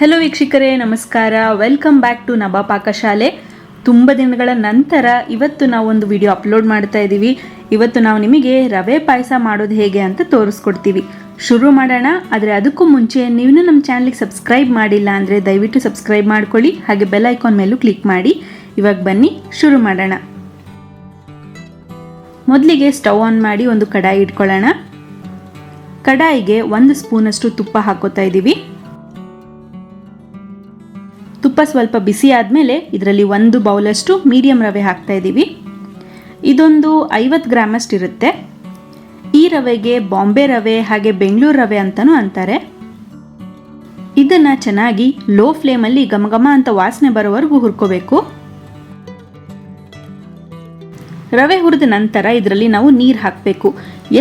Hello ವೀಕ್ಷಕರೇ, ನಮಸ್ಕಾರ. Welcome back to ನಬಾ ಪಾಕಶಾಲೆ ತುಂಬ ದಿನಗಳ ನಂತರ ಇವತ್ತು ನಾವು ಒಂದು ವಿಡಿಯೋ ಅಪ್ಲೋಡ್ ಮಾಡ್ತಾ ಇದ್ದೀವಿ ಇವತ್ತು ನಾವು ನಿಮಗೆ ರವೆ ಪಾಯಸ ಮಾಡೋದು ಹೇಗೆ ಅಂತ ತೋರಿಸ್ಕೊಡ್ತೀವಿ. ಶುರು ಮಾಡೋಣ. ಆದರೆ ಅದಕ್ಕೂ ಮುಂಚೆ ನೀವು ನಮ್ಮ ಚಾನಲ್ಗೆ ಸಬ್ಸ್ಕ್ರೈಬ್ ಮಾಡಿಲ್ಲ ಅಂದರೆ ದಯವಿಟ್ಟು ಸಬ್ಸ್ಕ್ರೈಬ್ ಮಾಡ್ಕೊಳ್ಳಿ. ಹಾಗೆ ಬೆಲ್ ಐಕಾನ್ ಮೇಲೂ ಕ್ಲಿಕ್ ಮಾಡಿ. ಇವಾಗ ಬನ್ನಿ, ಶುರು ಮಾಡೋಣ. ಮೊದಲಿಗೆ ಸ್ಟವ್ ಆನ್ ಮಾಡಿ ಒಂದು ಕಡಾಯಿ ಇಟ್ಕೊಳ್ಳೋಣ. ಕಡಾಯಿಗೆ ಒಂದು ಸ್ಪೂನಷ್ಟು ತುಪ್ಪ ಹಾಕೋತಾ ಇದ್ದೀವಿ ತುಪ್ಪ ಸ್ವಲ್ಪ ಬಿಸಿ ಆದಮೇಲೆ ಇದರಲ್ಲಿ ಒಂದು ಬೌಲಷ್ಟು ಮೀಡಿಯಂ ರವೆ ಹಾಕ್ತಾ ಇದ್ದೀವಿ. ಇದೊಂದು ಐವತ್ತು ಗ್ರಾಮಷ್ಟು ಇರುತ್ತೆ. ಈ ರವೆಗೆ ಬಾಂಬೆ ರವೆ, ಹಾಗೆ ಬೆಂಗಳೂರು ರವೆ ಅಂತಲೂ ಅಂತಾರೆ. ಇದನ್ನು ಚೆನ್ನಾಗಿ ಲೋ ಫ್ಲೇಮಲ್ಲಿ ಘಮಘಮ ಅಂತ ವಾಸನೆ ಬರೋವರೆಗೂ ಹುರ್ಕೋಬೇಕು. ರವೆ ಹುರಿದ ನಂತರ ಇದರಲ್ಲಿ ನಾವು ನೀರು ಹಾಕಬೇಕು.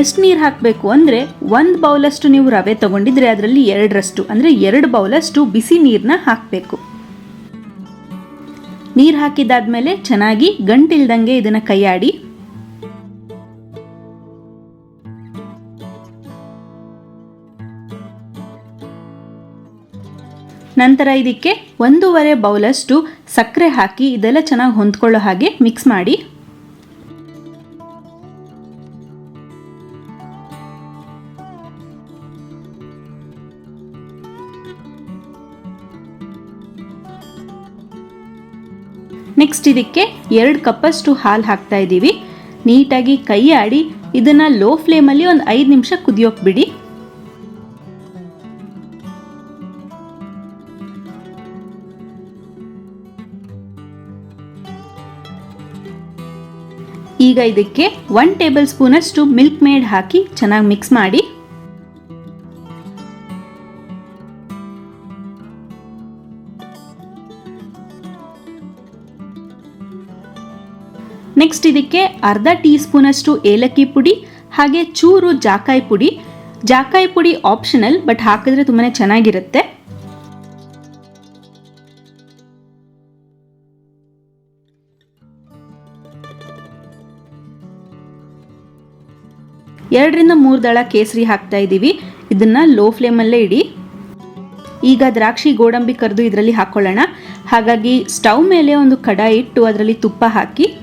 ಎಷ್ಟು ನೀರು ಹಾಕಬೇಕು ಅಂದರೆ ಒಂದು ಬೌಲಷ್ಟು ನೀವು ರವೆ ತಗೊಂಡಿದ್ರೆ ಅದರಲ್ಲಿ ಎರಡರಷ್ಟು, ಅಂದರೆ ಎರಡು ಬೌಲಷ್ಟು ಬಿಸಿ ನೀರನ್ನ ಹಾಕಬೇಕು. ನೀರು ಹಾಕಿದಾದ್ಮೇಲೆ ಚೆನ್ನಾಗಿ ಗಂಟಿಲ್ದಂಗೆ ಇದನ್ನು ಕೈಯಾಡಿ. ನಂತರ ಇದಕ್ಕೆ ಒಂದೂವರೆ ಬೌಲಷ್ಟು ಸಕ್ಕರೆ ಹಾಕಿ ಇದೆಲ್ಲ ಚೆನ್ನಾಗಿ ಹೊಂದ್ಕೊಳ್ಳೋ ಹಾಗೆ ಮಿಕ್ಸ್ ಮಾಡಿ. ನೆಕ್ಸ್ಟ್ ಇದಕ್ಕೆ ಎರಡು ಕಪ್ಪಷ್ಟು ಹಾಲು ಹಾಕ್ತಾ ಇದ್ದೀವಿ. ನೀಟಾಗಿ ಕೈ ಆಡಿ ಇದನ್ನು ಲೋ ಫ್ಲೇಮಲ್ಲಿ ಒಂದು ಐದು ನಿಮಿಷ ಕುದಿಯೋಕೆ ಬಿಡಿ. ಈಗ ಇದಕ್ಕೆ ಒನ್ ಟೇಬಲ್ ಸ್ಪೂನಷ್ಟು ಮಿಲ್ಕ್ ಮೇಡ್ ಹಾಕಿ ಚೆನ್ನಾಗಿ ಮಿಕ್ಸ್ ಮಾಡಿ. ನೆಕ್ಸ್ಟ್ ಇದಕ್ಕೆ ಅರ್ಧ ಟೀ ಸ್ಪೂನಷ್ಟು ಏಲಕ್ಕಿ ಪುಡಿ, ಹಾಗೆ ಚೂರು ಜಾಕಾಯಿ ಪುಡಿ. ಜಾಕಾಯಿ ಪುಡಿ ಆಪ್ಷನಲ್ ಬಟ್ ಹಾಕಿದ್ರೆ ತುಂಬಾ ಚೆನ್ನಾಗಿರುತ್ತೆ. ಎರಡರಿಂದ ಮೂರು ದಳ ಕೇಸರಿ ಹಾಕ್ತಾ ಇದ್ದೀವಿ. ಇದನ್ನ ಲೋ ಫ್ಲೇಮಲ್ಲೇ ಇಡಿ. ಈಗ ದ್ರಾಕ್ಷಿ ಗೋಡಂಬಿ ಕರೆದು ಇದರಲ್ಲಿ ಹಾಕೊಳ್ಳೋಣ. ಹಾಗಾಗಿ ಸ್ಟವ್ ಮೇಲೆ ಒಂದು ಕಡಾಯಿ ಇಟ್ಟು ಅದರಲ್ಲಿ ತುಪ್ಪ ಹಾಕಿ.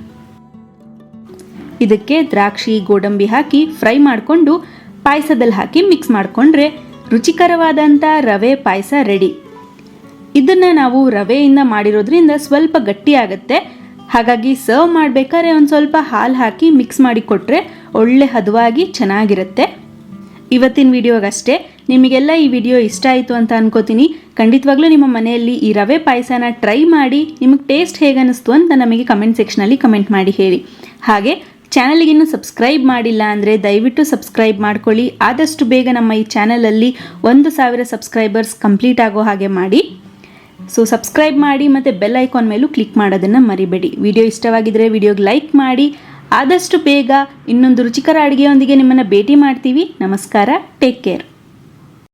ಇದಕ್ಕೆ ದ್ರಾಕ್ಷಿ, ಗೋಡಂಬಿ ಹಾಕಿ ಫ್ರೈ ಮಾಡಿಕೊಂಡು ಪಾಯಸದಲ್ಲಿ ಹಾಕಿ ಮಿಕ್ಸ್ ಮಾಡಿಕೊಂಡ್ರೆ ರುಚಿಕರವಾದಂಥ ರವೆ ಪಾಯಸ ರೆಡಿ ಇದನ್ನು ನಾವು ರವೆಯಿಂದ ಮಾಡಿರೋದ್ರಿಂದ ಸ್ವಲ್ಪ ಗಟ್ಟಿಯಾಗುತ್ತೆ ಹಾಗಾಗಿ ಸರ್ವ್ ಮಾಡಬೇಕಾದ್ರೆ ಒಂದು ಸ್ವಲ್ಪ ಹಾಲು ಹಾಕಿ ಮಿಕ್ಸ್ ಮಾಡಿ ಕೊಟ್ಟರೆ ಒಳ್ಳೆ ಹದವಾಗಿ ಚೆನ್ನಾಗಿರುತ್ತೆ. ಇವತ್ತಿನ ವಿಡಿಯೋಗಷ್ಟೇ. ನಿಮಗೆಲ್ಲ ಈ ವಿಡಿಯೋ ಇಷ್ಟ ಆಯಿತು ಅಂತ ಅನ್ಕೋತೀನಿ. ಖಂಡಿತವಾಗ್ಲೂ ನಿಮ್ಮ ಮನೆಯಲ್ಲಿ ಈ ರವೆ ಪಾಯಸನ ಟ್ರೈ ಮಾಡಿ ನಿಮಗೆ ಟೇಸ್ಟ್ ಹೇಗೆ ಅಂತ ನಮಗೆ ಕಮೆಂಟ್ ಸೆಕ್ಷನಲ್ಲಿ ಕಮೆಂಟ್ ಮಾಡಿ ಹೇಳಿ. ಹಾಗೆ ಚಾನಲ್ಗಿನ್ನೂ ಸಬ್ಸ್ಕ್ರೈಬ್ ಮಾಡಿಲ್ಲ ಅಂದರೆ ದಯವಿಟ್ಟು ಸಬ್ಸ್ಕ್ರೈಬ್ ಮಾಡ್ಕೊಳ್ಳಿ. ಆದಷ್ಟು ಬೇಗ ನಮ್ಮ ಈ ಚಾನಲಲ್ಲಿ ಒಂದು ಸಾವಿರ ಸಬ್ಸ್ಕ್ರೈಬರ್ಸ್ ಕಂಪ್ಲೀಟ್ ಆಗೋ ಹಾಗೆ ಮಾಡಿ. ಸೊ ಸಬ್ಸ್ಕ್ರೈಬ್ ಮಾಡಿ ಮತ್ತು ಬೆಲ್ ಐಕಾನ್ ಮೇಲೂ ಕ್ಲಿಕ್ ಮಾಡೋದನ್ನು ಮರಿಬೇಡಿ. ವಿಡಿಯೋ ಇಷ್ಟವಾಗಿದ್ದರೆ ವಿಡಿಯೋಗೆ ಲೈಕ್ ಮಾಡಿ. ಆದಷ್ಟು ಬೇಗ ಇನ್ನೊಂದು ರುಚಿಕರ ಅಡುಗೆಯೊಂದಿಗೆ ನಿಮ್ಮನ್ನು ಭೇಟಿ ಮಾಡ್ತೀವಿ. ನಮಸ್ಕಾರ. Take care